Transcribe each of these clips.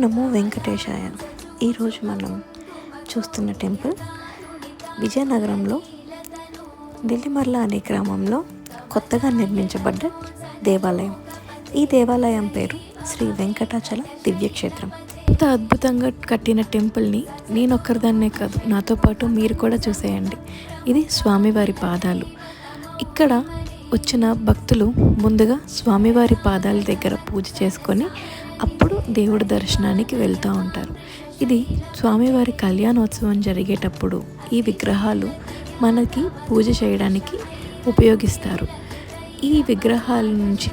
నమో వెంకటేశాయ. ఈరోజు మనం చూస్తున్న టెంపుల్ విజయనగరంలో దిల్లిమర్ల అనే గ్రామంలో కొత్తగా నిర్మించబడ్డ దేవాలయం. ఈ దేవాలయం పేరు శ్రీ వెంకటాచల దివ్యక్షేత్రం. ఇంత అద్భుతంగా కట్టిన టెంపుల్ని నేను ఒక్కరిదాన్నే కాదు నాతో పాటు మీరు కూడా చూసేయండి. ఇది స్వామివారి పాదాలు. ఇక్కడ వచ్చిన భక్తులు ముందుగా స్వామివారి పాదాల దగ్గర పూజ చేసుకొని అప్పుడు దేవుడి దర్శనానికి వెళ్తూ ఉంటారు. ఇది స్వామివారి కళ్యాణోత్సవం జరిగేటప్పుడు ఈ విగ్రహాలు మనకి పూజ చేయడానికి ఉపయోగిస్తారు. ఈ విగ్రహాల నుంచి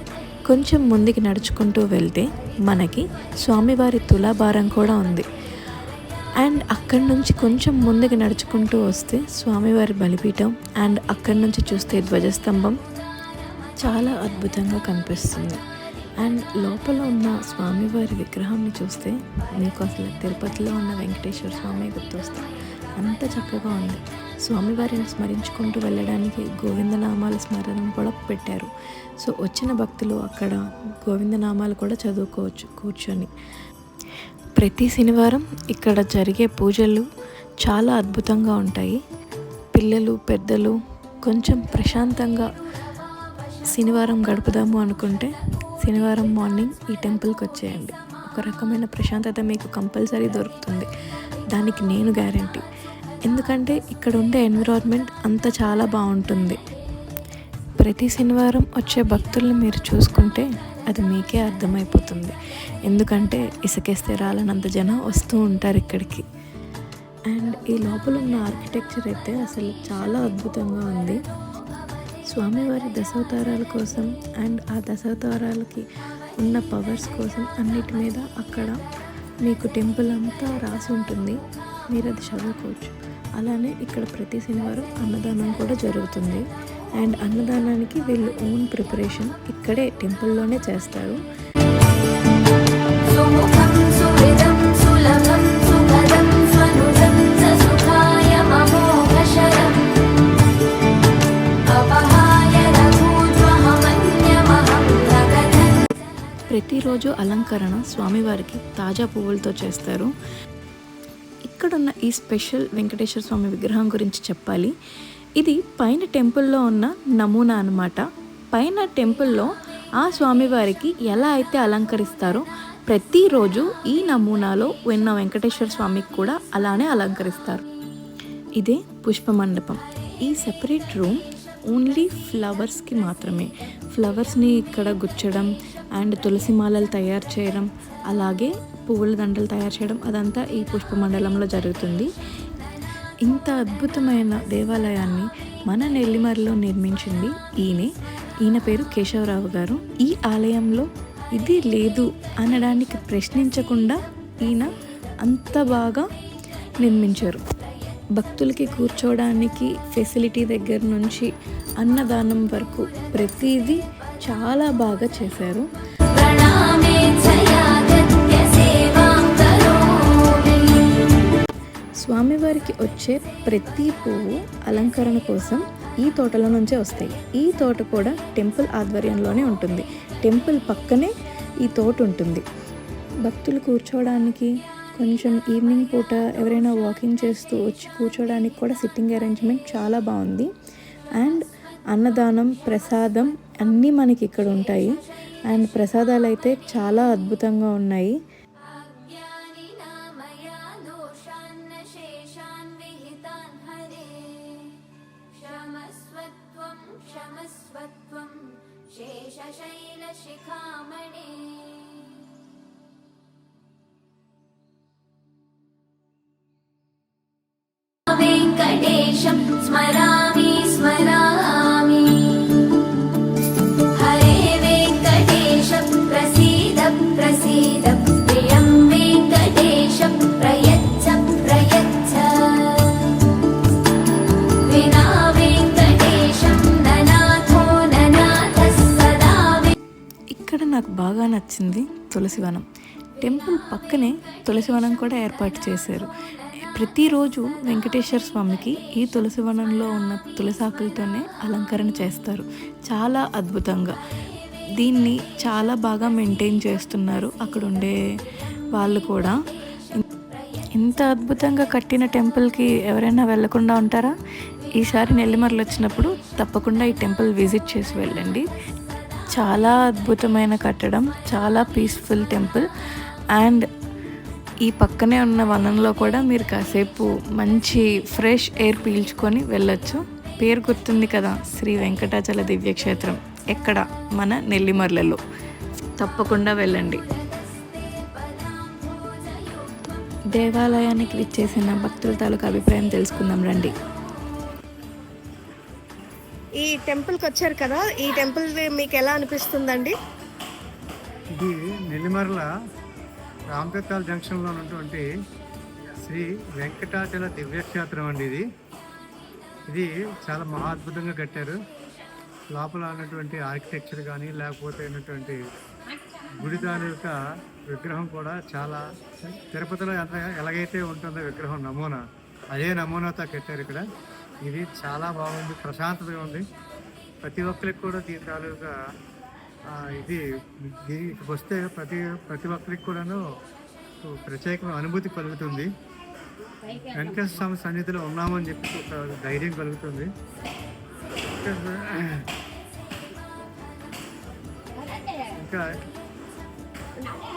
కొంచెం ముందుకి నడుచుకుంటూ వెళ్తే మనకి స్వామివారి తులాభారం కూడా ఉంది. అండ్ అక్కడి నుంచి కొంచెం ముందుకు నడుచుకుంటూ వస్తే స్వామివారి బలిపీఠం అండ్ అక్కడి నుంచి చూస్తే ధ్వజస్తంభం చాలా అద్భుతంగా కనిపిస్తుంది. అండ్ లోపల ఉన్న స్వామివారి విగ్రహాన్ని చూస్తే మీకు అసలు తిరుపతిలో ఉన్న వెంకటేశ్వర స్వామి గుర్తొస్తాయి అంత చక్కగా ఉంది. స్వామివారిని స్మరించుకుంటూ వెళ్ళడానికి గోవిందనామాల స్మరణ కూడా పెట్టారు. సో వచ్చిన భక్తులు అక్కడ గోవిందనామాలు కూడా చదువుకోవచ్చు కూర్చొని. ప్రతి శనివారం ఇక్కడ జరిగే పూజలు చాలా అద్భుతంగా ఉంటాయి. పిల్లలు పెద్దలు కొంచెం ప్రశాంతంగా శనివారం గడుపుదాము అనుకుంటే శనివారం మార్నింగ్ ఈ టెంపుల్కి వచ్చేయండి. ఒక రకమైన ప్రశాంతత మీకు కంపల్సరీ దొరుకుతుంది. దానికి నేను గ్యారంటీ. ఎందుకంటే ఇక్కడ ఉండే ఎన్విరాన్మెంట్ అంత చాలా బాగుంటుంది. ప్రతి శనివారం వచ్చే భక్తుల్ని మీరు చూసుకుంటే అది మీకే అర్థమైపోతుంది. ఎందుకంటే ఇసుకేస్తే రాలనంత జనం వస్తూ ఉంటారు ఇక్కడికి. అండ్ ఈ లోపల ఉన్న ఆర్కిటెక్చర్ అయితే అసలు చాలా అద్భుతంగా ఉంది. స్వామివారి దశావతారాల కోసం అండ్ ఆ దశావతారాలకి ఉన్న పవర్స్ కోసం అన్నిటి మీద అక్కడ మీకు టెంపుల్ అంతా రాసి ఉంటుంది. మీరు అది చదువుకోవచ్చు. అలానే ఇక్కడ ప్రతి శనివారం అన్నదానం కూడా జరుగుతుంది. అండ్ అన్నదానానికి వీళ్ళు ఓన్ ప్రిపరేషన్ ఇక్కడే టెంపుల్లోనే చేస్తారు. సులభం ప్రతిరోజు అలంకరణ స్వామివారికి తాజా పువ్వులతో చేస్తారు. ఇక్కడున్న ఈ స్పెషల్ వెంకటేశ్వర స్వామి విగ్రహం గురించి చెప్పాలి. ఇది పైన టెంపుల్లో ఉన్న నమూనా అనమాట పైన టెంపుల్లో ఆ స్వామివారికి ఎలా అయితే అలంకరిస్తారో ప్రతిరోజు ఈ నమూనాలో ఉన్న వెంకటేశ్వర స్వామికి కూడా అలానే అలంకరిస్తారు. ఇదే పుష్పమండపం. ఈ సెపరేట్ రూమ్ ఓన్లీ ఫ్లవర్స్కి మాత్రమే. ఫ్లవర్స్ని ఇక్కడ గుచ్చడం అండ్ తులసి మాలలు తయారు చేయడం అలాగే పువ్వుల దండలు తయారు చేయడం అదంతా ఈ పుష్పమండలంలో జరుగుతుంది. ఇంత అద్భుతమైన దేవాలయాన్ని మన నెల్లిమర్లో నిర్మించింది ఈయనే. ఈయన పేరు కేశవరావు గారు. ఈ ఆలయంలో ఇది లేదు అనడానికి ప్రశ్నించకుండా ఈయన అంత బాగా నిర్మించారు. భక్తులకి కూర్చోవడానికి ఫెసిలిటీ దగ్గర నుంచి అన్నదానం వరకు ప్రతిదీ చాలా బాగా చేశారు. స్వామివారికి వచ్చే ప్రతి పువ్వు అలంకరణ కోసం ఈ తోటలో నుంచే వస్తాయి. ఈ తోట కూడా టెంపుల్ ఆధ్వర్యంలోనే ఉంటుంది. టెంపుల్ పక్కనే ఈ తోట ఉంటుంది. భక్తులు కూర్చోవడానికి కొంచెం ఈవినింగ్ పూట ఎవరైనా వాకింగ్ చేస్తూ వచ్చి కూర్చోవడానికి కూడా సిట్టింగ్ అరేంజ్మెంట్ చాలా బాగుంది. అండ్ అన్నదానం ప్రసాదం అన్నీ మనకి ఇక్కడ ఉంటాయి. అండ్ ప్రసాదాలు అయితే చాలా అద్భుతంగా ఉన్నాయి. వెంకటేశం స్మరా బాగా నచ్చింది తులసివనం. టెంపుల్ పక్కనే తులసివనం కూడా ఏర్పాటు చేశారు. ప్రతిరోజు వెంకటేశ్వర స్వామికి ఈ తులసివనంలో ఉన్న తులసాకులతోనే అలంకరణ చేస్తారు. చాలా అద్భుతంగా. దీన్ని చాలా బాగా మెయింటైన్ చేస్తున్నారు అక్కడ ఉండే వాళ్ళు కూడా. ఇంత అద్భుతంగా కట్టిన టెంపుల్కి ఎవరైనా వెళ్ళకుండా ఉంటారా? ఈసారి నెల్లిమర్లు వచ్చినప్పుడు తప్పకుండా ఈ టెంపుల్ విజిట్ చేసి వెళ్ళండి. చాలా అద్భుతమైన కట్టడం చాలా పీస్ఫుల్ టెంపుల్ అండ్ ఈ పక్కనే ఉన్న వనంలో కూడా మీరు కాసేపు మంచి ఫ్రెష్ ఎయిర్ పీల్చుకొని వెళ్ళొచ్చు. పేరు గుర్తుంది కదా శ్రీ వెంకటాచల దివ్యక్షేత్రం. ఎక్కడ? మన నెల్లిమర్లలో. తప్పకుండా వెళ్ళండి. దేవాలయానికి విచ్చేసిన భక్తుల తాలూకా అభిప్రాయం తెలుసుకుందాం రండి. ఈ టెంపుల్కి వచ్చారు కదా ఈ టెంపుల్ మీకు ఎలా అనిపిస్తుందండి? ఇది నెల్లిమర్ల రామతత్తాల జంక్షన్లో ఉన్నటువంటి శ్రీ వెంకటాచల దివ్యక్షేత్రం అండి ఇది. ఇది చాలా మహా అద్భుతంగా కట్టారు. లోపల ఉన్నటువంటి ఆర్కిటెక్చర్ కానీ లేకపోతే ఉన్నటువంటి గుడి దాని యొక్క విగ్రహం కూడా చాలా తిరుపతిలో ఎంత ఎలాగైతే ఉంటుందో విగ్రహం నమూనా అదే నమూనాతో కట్టారు ఇక్కడ. ఇది చాలా బాగుంది ప్రశాంతతగా ఉంది. ప్రతి ఒక్కరికి కూడా దీని తాలూకా ఇది దీనికి వస్తే ప్రతి ప్రతి ఒక్కరికి కూడాను ప్రత్యేకమైన అనుభూతి కలుగుతుంది. వెంకటేశ్వర స్వామి సన్నిధిలో ఉన్నామని చెప్పి ఒక ధైర్యం కలుగుతుంది. ఇంకా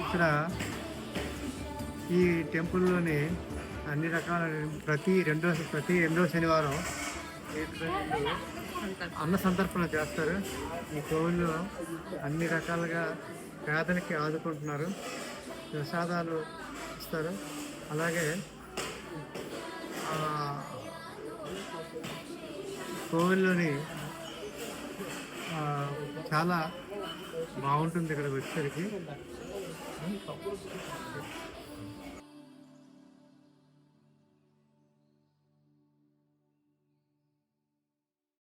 ఇక్కడ ఈ టెంపుల్లోని అన్ని రకాల ప్రతి రెండో ప్రతి రెండో శనివారం అన్న సంతర్పణ చేస్తారు. ఈ కోవిల్లో అన్ని రకాలుగా పేదలకి ఆదుకుంటున్నారు. ప్రసాదాలు ఇస్తారు. అలాగే కోవిల్లోని చాలా బాగుంటుంది ఇక్కడ వచ్చేసరికి